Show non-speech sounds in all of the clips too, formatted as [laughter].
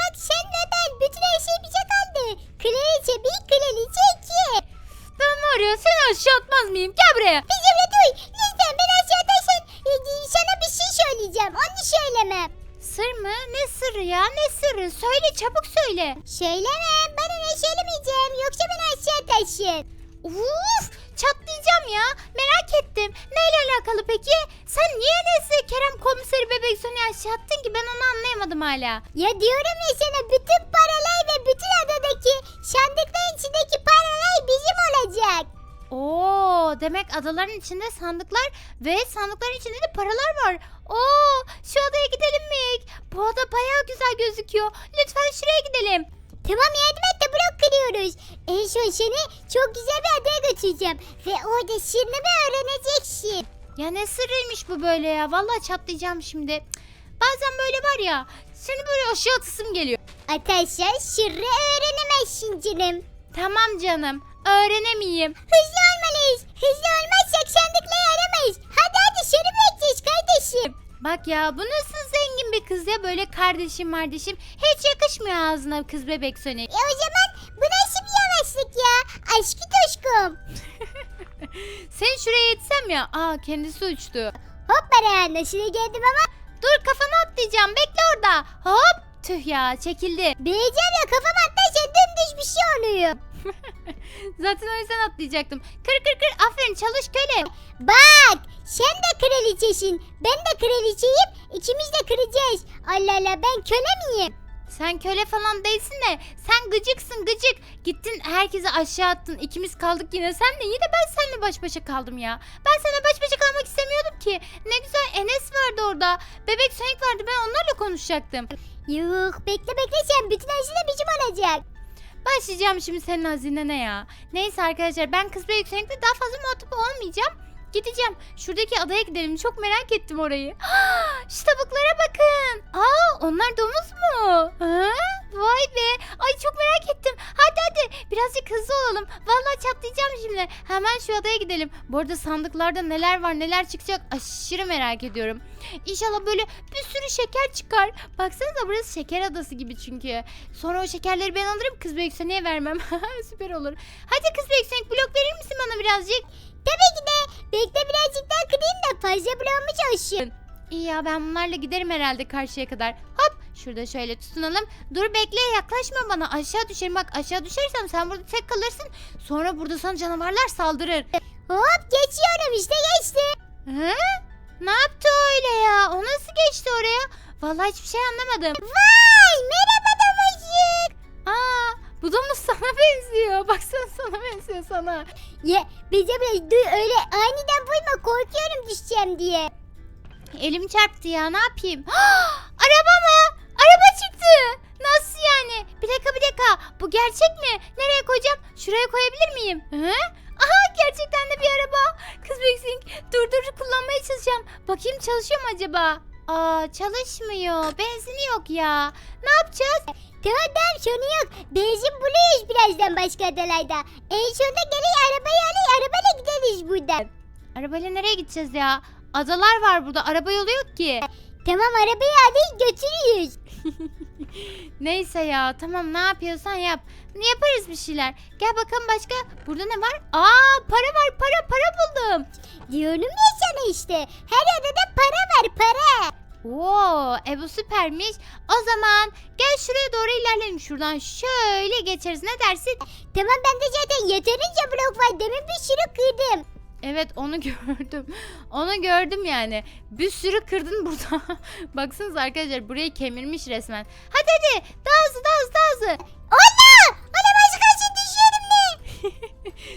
bak sen ve ben bütün her şey bize kaldı. Kraliçe bir kraliçe iki. Ben var ya seni aşağı atmaz mıyım? Gel buraya. Becer'e duy lütfen ben aşağıdaysan e, sana bir şey söyleyeceğim onu söyleme. Sır mı? Ne sırrı ya? Ne sırrı? Söyle çabuk söyle. Söyleme bana ne söylemeyeceğim yoksa beni aşağı taşın. Uf! Çatlayacağım ya. Merak ettim. Neyle alakalı peki? Sen niye neyse Kerem komiseri bebek Sony aşağı attın ki ben onu anlayamadım hala. Ya diyorum ya sana bütün paralar ve bütün adadaki sandıkların içindeki paralar bizim olacak. Oo, demek adaların içinde sandıklar ve sandıkların içinde de paralar var. Oo, şu adaya gidelim mi? Bu ada bayağı güzel gözüküyor. Lütfen şuraya gidelim. Tamam yardım et de blok kırıyoruz. En son seni çok güzel bir adaya götüreceğim. Ve orada sırrımı öğreneceksin. Ya ne sırrıymış bu böyle ya? Vallahi çatlayacağım şimdi. Bazen böyle var ya, seni böyle aşağı atasım geliyor. Arkadaşlar sırrı öğrenemezsin canım. Tamam canım, öğrenemeyeyim. Hızlı olmalıyız. Hızlı olmazsak sandıkları aramayız. Hadi hadi sırrı bekleyeceğiz kardeşim. Bak ya bu nasıl zengin bir kız ya böyle kardeşim kardeşim. Hiç yakışmıyor ağzına kız bebek Sonic. E o zaman bu nasıl bir yavaşlık ya? Aşkı toşkum. Sen şuraya yetsem ya. Aa kendisi uçtu. Hop bana şuraya geldim ama Dur kafana atlayacağım bekle orada. Hop tüh ya çekildi. Beyeceğim ya kafam atlayınca dümdüz bir şey oluyor. [laughs] Zaten o yüzden atlayacaktım. Kır kır kır aferin çalış köle. Bak sen de kraliçesin. Ben de kraliçeyim. İkimiz de kıracağız. Allah Allah ben köle miyim? Sen köle falan değilsin de sen gıcıksın gıcık. Gittin herkesi aşağı attın. İkimiz kaldık yine senle. Yine ben seninle baş başa kaldım ya. Ben seninle baş başa kalmak istemiyordum ki. Ne güzel Enes vardı orada. Bebek Sonic vardı ben onlarla konuşacaktım. Yok bekle bekle sen bütün de bizim olacak. Başlayacağım şimdi senin hazinene ya. Neyse arkadaşlar ben kız Bebek Sonic'le daha fazla muhatap olmayacağım. Gideceğim. Şuradaki adaya gidelim. Çok merak ettim orayı. [gasps] Şu tavuklara bakın. Aa onlar domuz mu? Ha? Vay be. Ay çok merak ettim. Hadi hadi birazcık hızlı olalım. Vallahi çatlayacağım şimdi. Hemen gidelim. Bu arada sandıklarda neler var neler çıkacak aşırı merak ediyorum. İnşallah böyle bir sürü şeker çıkar. Baksanıza burası şeker adası gibi çünkü. Sonra o şekerleri ben alırım kız Beksen'e vermem. [laughs] Süper olur. Hadi kız Beksen blok verir misin bana birazcık? Tabii ki de. Bekle birazcık daha kırayım da fazla bloğumu çalışın. İyi ya ben bunlarla giderim herhalde karşıya kadar. Hop şurada şöyle tutunalım. Dur bekle yaklaşma bana aşağı düşerim bak aşağı düşersem sen burada tek kalırsın. Sonra burada sana canavarlar saldırır. Hop geçiyorum işte geçti. He? Ne yaptı öyle ya? O nasıl geçti oraya? Vallahi hiçbir şey anlamadım. Vay merhaba domuzcuk. Aa bu domuz sana [laughs] benziyor. Baksana sana benziyor sana. Ya bize biraz duy öyle aniden vurma korkuyorum düşeceğim diye. Elim çarptı ya ne yapayım? [gasps] Araba mı? Araba çıktı. Nasıl yani? Bir dakika bir dakika. Bu gerçek mi? Nereye koyacağım? Şuraya koyabilir miyim? Hı? Gerçekten de bir araba. Kız Bexing dur dur kullanmaya çalışacağım. Bakayım çalışıyor mu acaba? Aa çalışmıyor. Benzini yok ya. Ne yapacağız? Tamam tamam sorun yok. Benzin buluyoruz birazdan başka adalarda. En sonunda gelin arabayı alın arabayla gideriz buradan. Arabayla nereye gideceğiz ya? Adalar var burada. Araba yolu yok ki. Tamam arabayı alın götürürüz. [laughs] Neyse ya tamam ne yapıyorsan yap. Yaparız bir şeyler. Gel bakalım başka. Burada ne var? Aa para var para para buldum. Diyorum ya sana işte. Her adada para var para. Oo e bu süpermiş. O zaman gel şuraya doğru ilerleyelim. Şuradan şöyle geçeriz ne dersin? Tamam ben de zaten yeterince blok var. Demin bir sürü kırdım. Evet onu [laughs] gördüm. Onu gördüm yani. Bir sürü kırdın burada. [laughs] Baksanıza arkadaşlar burayı kemirmiş resmen. Hadi hadi daha hızlı daha hızlı daha hızlı. Allah! Ana başka için düşüyorum ne?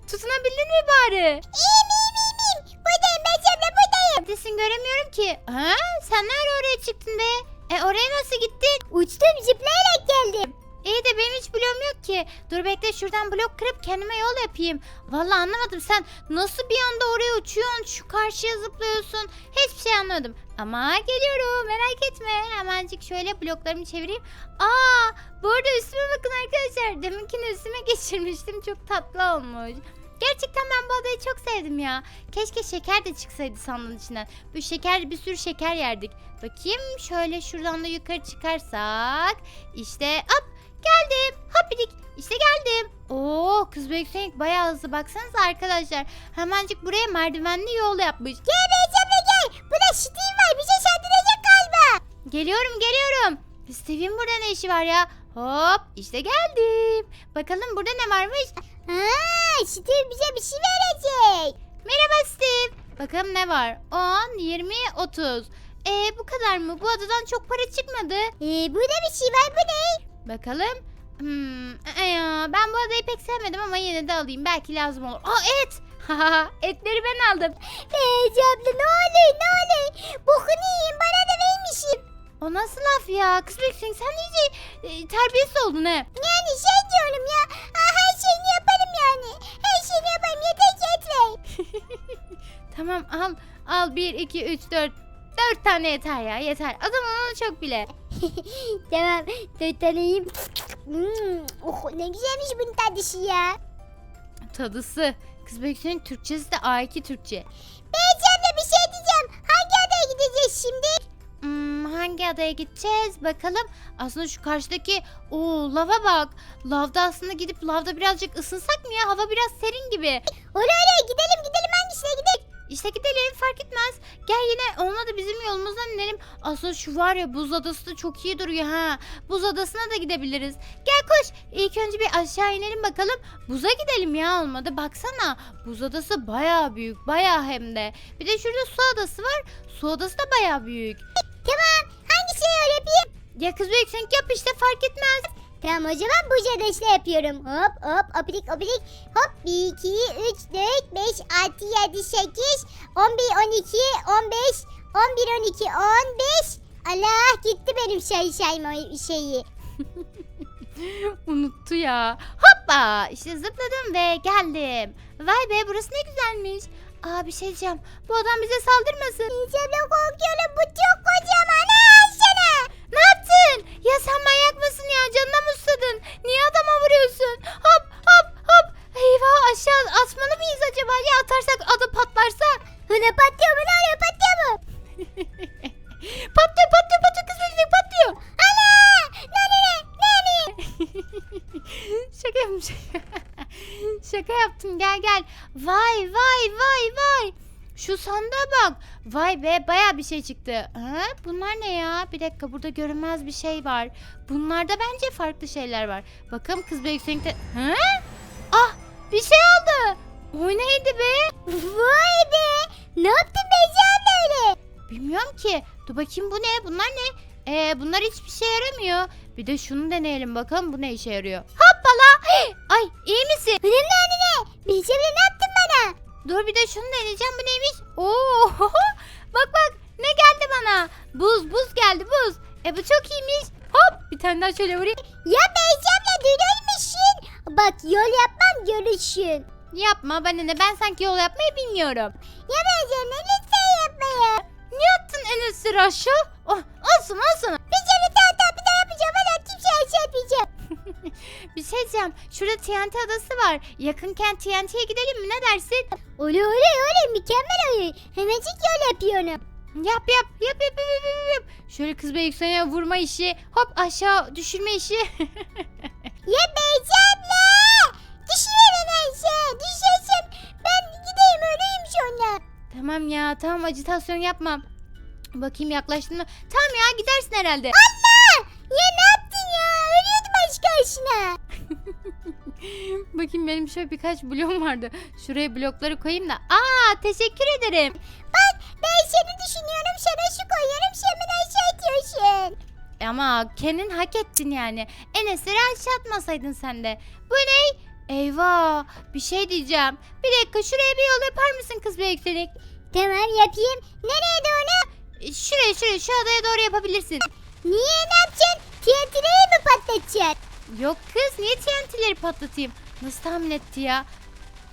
[laughs] Tutunabildin mi bari? İyiyim iyiyim iyiyim iyiyim. Buradayım ben Cemre buradayım. Neredesin göremiyorum ki. Ha? Sen nerede oraya çıktın be? E oraya nasıl gittin? Uçtum zıplayarak geldim. İyi de benim hiç bloğum yok ki. Dur bekle şuradan blok kırıp kendime yol yapayım. Vallahi anlamadım sen nasıl bir anda oraya uçuyorsun şu karşıya zıplıyorsun. Hiçbir şey anlamadım. Ama geliyorum merak etme. Hemencik şöyle bloklarımı çevireyim. Aa bu arada üstüme bakın arkadaşlar. Deminkini üstüme geçirmiştim. Çok tatlı olmuş. Gerçekten ben bu adayı çok sevdim ya. Keşke şeker de çıksaydı sandığın içinden. Bu şeker bir sürü şeker yerdik. Bakayım şöyle şuradan da yukarı çıkarsak. İşte hop geldim. Hopidik işte geldim. Oo kız Büyük bayağı hızlı baksanıza arkadaşlar. Hemencik buraya merdivenli yol yapmış. Gel de gel. Burada Steve var bize saldıracak galiba. Geliyorum geliyorum. Steve'in burada ne işi var ya? Hop işte geldim. Bakalım burada ne varmış? Ha, Steve bize bir şey verecek. Merhaba Steve. Bakalım ne var? 10, 20, 30. Ee bu kadar mı? Bu adadan çok para çıkmadı. Ee, burada bir şey var bu ne? Bakalım. Hmm, aa ya, ben bu adayı pek sevmedim ama yine de alayım. Belki lazım olur. Aa et. [laughs] Etleri ben aldım. Beyzem abla ne olur ne olur. Bokunu yiyeyim bana da vermişim. O nasıl laf ya? Kız Büyüksün sen iyice e, terbiyesiz oldun he. Yani şey diyorum ya. her şeyini yaparım yani. Her şeyini yaparım yeter ki et ver. [laughs] Tamam al. Al 1, 2, 3, 4. 4 tane yeter ya yeter. Adam onu çok bile. [laughs] tamam dört tane yiyeyim. Hmm, oh, ne güzelmiş bunun tadışı ya. Tadısı. Kız Büyüksün'ün Türkçesi de A2 Türkçe. Beyzem de bir şey diyeceğim. Hangi adaya gideceğiz şimdi? Hmm, hangi adaya gideceğiz bakalım. Aslında şu karşıdaki o lava bak. Lavda aslında gidip lavda birazcık ısınsak mı ya? Hava biraz serin gibi. Oraya oraya gidelim gidelim hangisine gidelim? İşte gidelim fark etmez. Gel yine olmadı bizim yolumuzdan inelim. Aslında şu var ya buz adası da çok iyi duruyor ha. Buz adasına da gidebiliriz. Gel koş. İlk önce bir aşağı inelim bakalım. Buza gidelim ya olmadı. Baksana buz adası baya büyük baya hem de. Bir de şurada su adası var. Su adası da baya büyük. Tamam hangisine öyle yapayım? Ya kız büyük sen yap işte fark etmez. Tamam o zaman bu jadasla yapıyorum. Hop hop opilik opilik. Hop 1, 2, 3, 4, 5, 6, 7, 8, 11, 12, 15, 11, 12, 15. Allah gitti benim sayı sayma şeyi. [laughs] Unuttu ya. Hoppa işte zıpladım ve geldim. Vay be burası ne güzelmiş. Aa bir şey diyeceğim. Bu adam bize saldırmasın. Vay be baya bir şey çıktı. Ha? Bunlar ne ya? Bir dakika burada görünmez bir şey var. Bunlarda bence farklı şeyler var. Bakalım kız be yüksekte. Ha? Ah bir şey oldu. O neydi be? Vay be! Ne yaptın Beycan öyle? Bilmiyorum ki. Dur bakayım bu ne? Bunlar ne? Ee, bunlar hiçbir şey yaramıyor. Bir de şunu deneyelim bakalım bu ne işe yarıyor. Hoppala. [gasps] Ay iyi misin? Ne anne? Beycan ne yaptın bana? Dur bir de şunu deneyeceğim. Bu neymiş? Oo! [laughs] bak bak ne geldi bana? Buz buz geldi buz. E bu çok iyiymiş. Hop bir tane daha şöyle vurayım. Ya duyuyor musun? Bak yol yapmam görüşün. Yapma bana ne ben sanki yol yapmayı bilmiyorum. Ya Beycan'la lütfen yapma ya. Niye attın en üst sıra aşağı? Oh, olsun olsun. Beycan'ı daha daha bir daha yapacağım. Valla kimseye şey yapmayacağım. [laughs] Bir şey diyeceğim. Şurada TNT adası var. Yakınken TNT'ye gidelim mi ne dersin? Oluyor oluyor oluyor mükemmel oluyor. Hemencik yol yapıyorum. Yap yap yap yap yap yap, yap. Şöyle kız be yükseğe vurma işi. Hop aşağı düşürme işi. [laughs] Ya Beycan'la. Düşüverin her şey. Düşersin. Ben gideyim öleyim sonra. tamam ya tamam acitasyon yapmam. Bakayım yaklaştın mı? Tamam ya gidersin herhalde. Allah! Ya ne aşk aşkına. [laughs] Bakayım benim şöyle birkaç bloğum vardı. Şuraya blokları koyayım da. Aa teşekkür ederim. Bak ben seni düşünüyorum sana şu koyuyorum beni aşağı atıyorsun. Ama kendin hak ettin yani. Enes'leri aşağı atmasaydın sen de. Bu ne? Eyvah bir şey diyeceğim. Bir dakika şuraya bir yol yapar mısın kız bir yükselik? Tamam yapayım. Nereye doğru? Şuraya şuraya şu adaya doğru yapabilirsin. Niye ne yapacaksın? TNT'leri mi patlatacaksın? Yok kız niye TNT'leri patlatayım? Nasıl tahmin etti ya?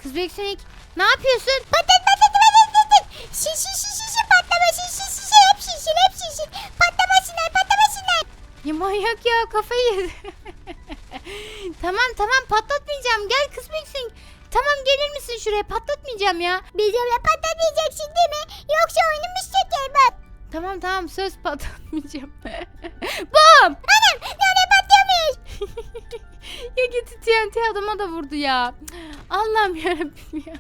Kız Beksonik ne yapıyorsun? Patlat patlat patlat patlat. Şiş şiş şiş şiş patlamasın şiş şiş hep şişin hep şişin. Patlamasınlar patlamasınlar. Ya manyak ya kafayı yedi. [laughs] tamam tamam patlatmayacağım gel kız Beksonik. Tamam gelir misin şuraya patlatmayacağım ya. Bizimle patlatmayacaksın değil mi? Yoksa oyunumuz çeker bak. Tamam tamam söz patlatmayacağım. [laughs] Bam! [laughs] Ya gitti TNT adama da vurdu ya. Allah'ım yarabbim ya.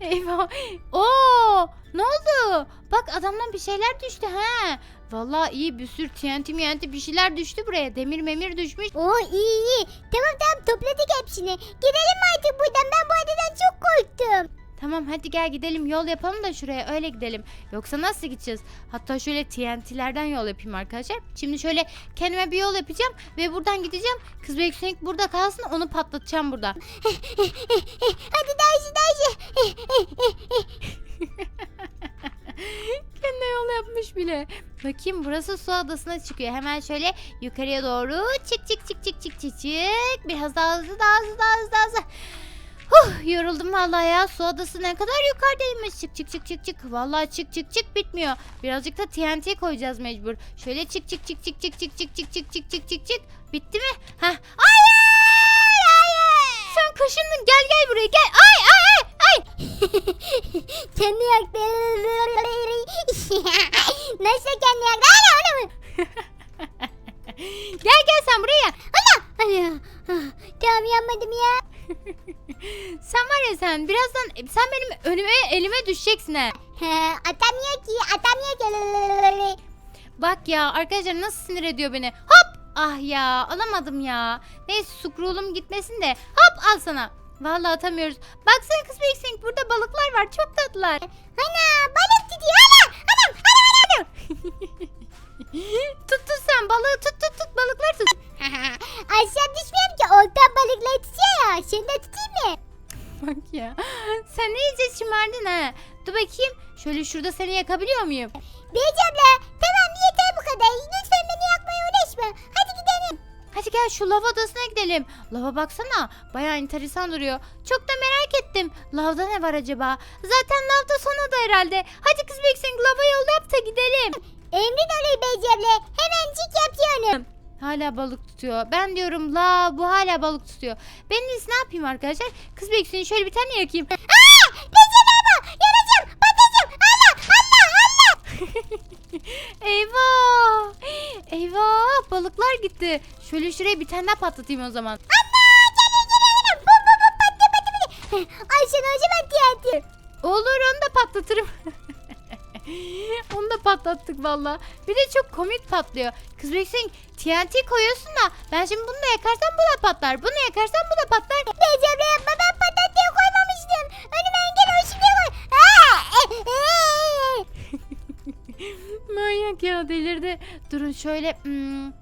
[laughs] Eyvah. Oo, ne oldu? Bak adamdan bir şeyler düştü ha. Vallahi iyi bir sürü TNT MNT bir şeyler düştü buraya. Demir memir düşmüş. Oo iyi iyi. Tamam tamam topladık hepsini. Gidelim artık buradan ben bu adadan çok korktum. Tamam hadi gel gidelim yol yapalım da şuraya öyle gidelim. Yoksa nasıl gideceğiz? Hatta şöyle TNT'lerden yol yapayım arkadaşlar. Şimdi şöyle kendime bir yol yapacağım ve buradan gideceğim. Kız Beksonik burada kalsın onu patlatacağım burada. [laughs] Hadi dersi dersi. [laughs] Kendine yol yapmış bile. Bakayım burası su adasına çıkıyor. Hemen şöyle yukarıya doğru çık çık çık çık çık çık çık. Biraz daha hızlı daha hızlı daha hızlı daha hızlı. Huh, yoruldum vallahi ya. Su adası ne kadar yukarıdaymış. Çık çık çık çık çık. Vallahi çık çık çık bitmiyor. Birazcık da TNT koyacağız mecbur. Şöyle çık çık çık çık çık çık çık çık çık çık çık çık çık. Bitti mi? Heh. Hayır! Hayır! Sen kaşındın. Gel gel buraya gel. Ay ay ay ay. kendi yaktı. Nasıl kendi yaktı? Ana ana mı? Gel gel sen buraya. Ana. Ana. Ah, Tamam yanmadım ya. Sen var ya sen birazdan sen benim önüme elime düşeceksin ha. He, atamıyor ki atamıyor ki. Bak ya arkadaşlar nasıl sinir ediyor beni. Hop! Ah ya alamadım ya. Neyse scroll'um gitmesin de. Hop al sana. Vallahi atamıyoruz. Baksana kız Büyüksink burada balıklar var çok tatlılar. Ana balık tutuyor. Ana. Anam anam anam. [laughs] tut tut sen balığı tut tut tut balıklar tut. [laughs] Aşağı düşmüyorum ki oltan balıkları tutuyor ya. De tutayım mı? Bak ya [laughs] sen iyice şımardın ha. Dur bakayım şöyle şurada seni yakabiliyor muyum? Beyci abla tamam yeter bu kadar. Lütfen beni yakmaya uğraşma. Hadi gidelim. Hadi gel şu lav odasına gidelim. Lava baksana bayağı enteresan duruyor. Çok da merak ettim. Lavda ne var acaba? Zaten lavda son oda herhalde. Hadi kız Büyüksün lava yol yap da gidelim. Emrin olur Beyci abla. Hemencik yapıyorum. Hala balık tutuyor. Ben diyorum la bu hala balık tutuyor. Ben en iyisi ne yapayım arkadaşlar? Kız Büyüksün şöyle bir tane yakayım. Aa! Beyci abla yanacağım. Batacağım. Allah Allah [laughs] Allah. Eyvah! Eyvah! Balıklar gitti. Şöyle şuraya bir tane daha patlatayım o zaman. Anne geliyor geliyor anam. Bum bum bum patlıyor patlıyor patlıyor. Ayşen hoca ben TNT. Olur onu da patlatırım. [laughs] [laughs] onu da patlattık valla. Bir de çok komik patlıyor. Kız Beksin TNT koyuyorsun da ben şimdi bunu da yakarsam bu da patlar. Bunu yakarsam bu da patlar. Abla yapma ben patatya koymamıştım. Önüme engel o şimdi koy. [laughs] Manyak ya delirdi. Durun şöyle hmm,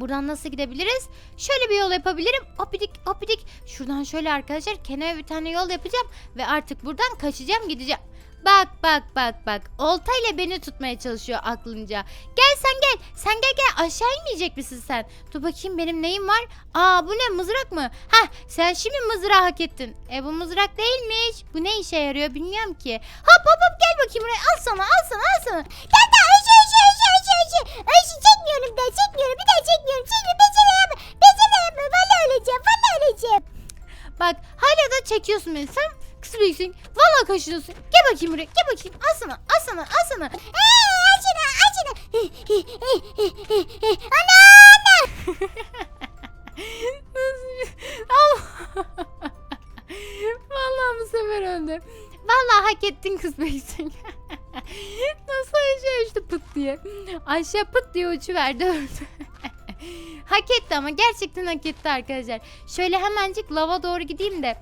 buradan nasıl gidebiliriz? Şöyle bir yol yapabilirim. Hopidik hopidik. Şuradan şöyle arkadaşlar kenara bir tane yol yapacağım. Ve artık buradan kaçacağım gideceğim. Bak bak bak bak. Oltayla beni tutmaya çalışıyor aklınca. Gel sen gel. Sen gel gel. Aşağı inmeyecek misin sen? Dur bakayım benim neyim var? Aa bu ne mızrak mı? Heh sen şimdi mızrağı hak ettin. E bu mızrak değilmiş. Bu ne işe yarıyor bilmiyorum ki. Hop hop hop gel bakayım buraya. Al sana al sana al sana. Tata Ayşe Ayşe Ayşe Ayşe Ayşe. Ayşe çekmiyorum da çekmiyorum bir daha çekmiyorum. Yapma. Beceri yapma. Valla öleceğim. Valla öleceğim. Bak hala da çekiyorsun beni. Sen kız büyüksün. Vallahi kaşınıyorsun. Gel bakayım buraya. Gel bakayım. Al sana. Al sana. Al sana. Eee Ayşe'ne Ayşe'ne. Ana ana. [laughs] Vallahi bu sefer öldü. Vallahi hak ettin kız büyüksün. [laughs] Nasıl aşağı uçtu pıt diye. Aşağı pıt diye uçuverdi öldü. [laughs] hak etti ama gerçekten hak etti arkadaşlar. Şöyle hemencik lava doğru gideyim de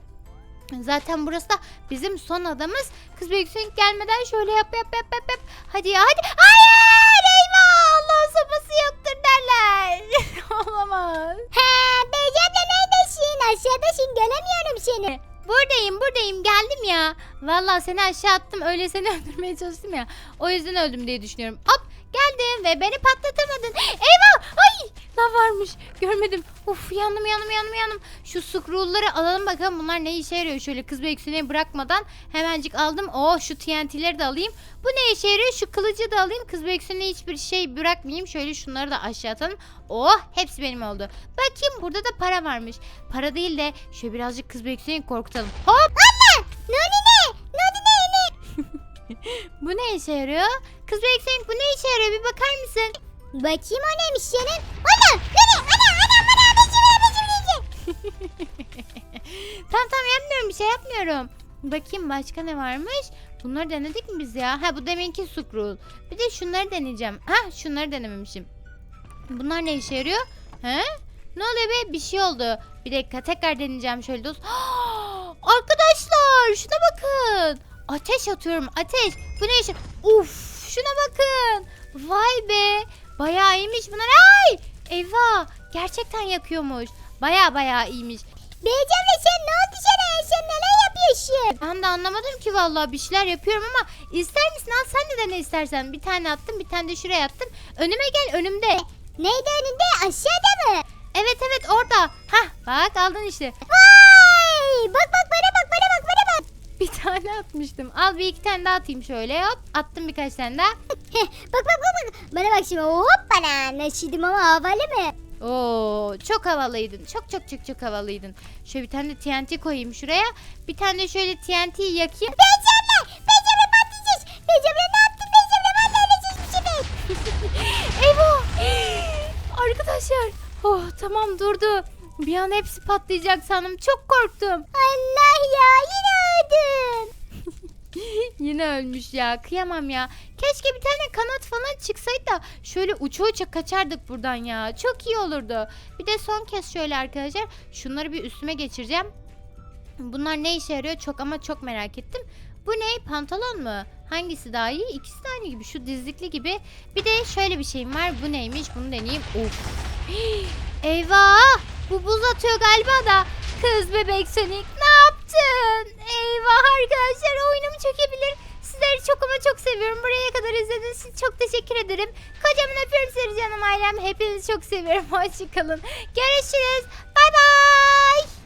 Zaten burası da bizim son adamız. Kız Büyüksün gelmeden şöyle yap yap yap yap yap. Hadi ya hadi. Hayır eyvah Allah sopası yoktur derler. [laughs] Olamaz. He Beyci abla neredesin? Aşağıdasın göremiyorum seni. Buradayım buradayım geldim ya. Vallahi seni aşağı attım öyle seni [laughs] öldürmeye çalıştım ya. O yüzden öldüm diye düşünüyorum. Hop geldim ve beni patlatamadın. Eyvah ay lav varmış. Görmedim. Of yandım yandım yandım yandım. Şu scroll'ları alalım bakalım bunlar ne işe yarıyor. Şöyle kız beksini bırakmadan hemencik aldım. Oh şu TNT'leri de alayım. Bu ne işe yarıyor? Şu kılıcı da alayım. Kız beksini hiçbir şey bırakmayayım. Şöyle şunları da aşağı atalım. Oh hepsi benim oldu. Bakayım burada da para varmış. Para değil de şöyle birazcık kız beksini korkutalım. Hop Nani ne? Nani ne? [laughs] bu ne işe yarıyor? Kız beksini bu ne işe yarıyor? Bir bakar mısın? Bakayım o neymiş senin? Ana! Nani? Ana! Ana! Bana abicim abicim abicim. [laughs] Tamam tamam yapmıyorum bir şey yapmıyorum. Bakayım başka ne varmış? Bunları denedik mi biz ya? Ha bu deminki scroll. Bir de şunları deneyeceğim. Ha şunları denememişim. Bunlar ne işe yarıyor? He? Ne oluyor be? Bir şey oldu. Bir dakika tekrar deneyeceğim şöyle dost. [gasps] Arkadaşlar şuna bakın. Ateş atıyorum ateş. Bu ne işe? Uf. Vay be. Bayağı iyiymiş bunlar. Ay! Eyvah. Gerçekten yakıyormuş. Baya baya iyiymiş. Beyeceğim sen ne oldu sana? Sen neler yapıyorsun? Ben de anlamadım ki vallahi bir şeyler yapıyorum ama ister misin al sen de dene istersen. Bir tane attım bir tane de şuraya attım. Önüme gel önümde. Neydi önünde? Aşağıda mı? Evet evet orada. Hah bak aldın işte. Vay! Bak bak bana bak. [laughs] Bir tane atmıştım. Al bir iki tane daha atayım şöyle hop. Attım birkaç tane daha. [laughs] Bak bak bak bak. Bana bak şimdi hop bana. Nasıldım ama havalı mı? Oo çok havalıydın. Çok çok çok çok havalıydın. Şöyle bir tane de TNT koyayım şuraya. Bir tane de şöyle TNT'yi yakayım. Beyeceğimle! Beyeceğimle patlayacağız. Beyeceğimle ne yaptın Beyeceğimle? Ben de öleceğiz bir şey [laughs] Eyvah! [gasps] Arkadaşlar. Oh tamam durdu. Bir an hepsi patlayacak sandım. Çok korktum. Allah ya yine öldüm. [laughs] Yine ölmüş ya. Kıyamam ya. Keşke bir tane kanat falan çıksaydı da şöyle uça uça kaçardık buradan ya. Çok iyi olurdu. Bir de son kez şöyle arkadaşlar. Şunları bir üstüme geçireceğim. Bunlar ne işe yarıyor çok ama çok merak ettim. Bu ne? Pantolon mu? Hangisi daha iyi? İkisi de aynı gibi. Şu dizlikli gibi. Bir de şöyle bir şeyim var. Bu neymiş? Bunu deneyeyim. Of. [gasps] Eyvah! Bu buz atıyor galiba da. Kız bebek Sonic ne yaptın? Eyvah arkadaşlar oyunum çökebilir. Sizleri çok ama çok seviyorum. Buraya kadar izlediğiniz için çok teşekkür ederim. Kocaman öpüyorum sizi canım ailem. Hepinizi çok seviyorum. [laughs] Hoşçakalın. Görüşürüz. Bay bay.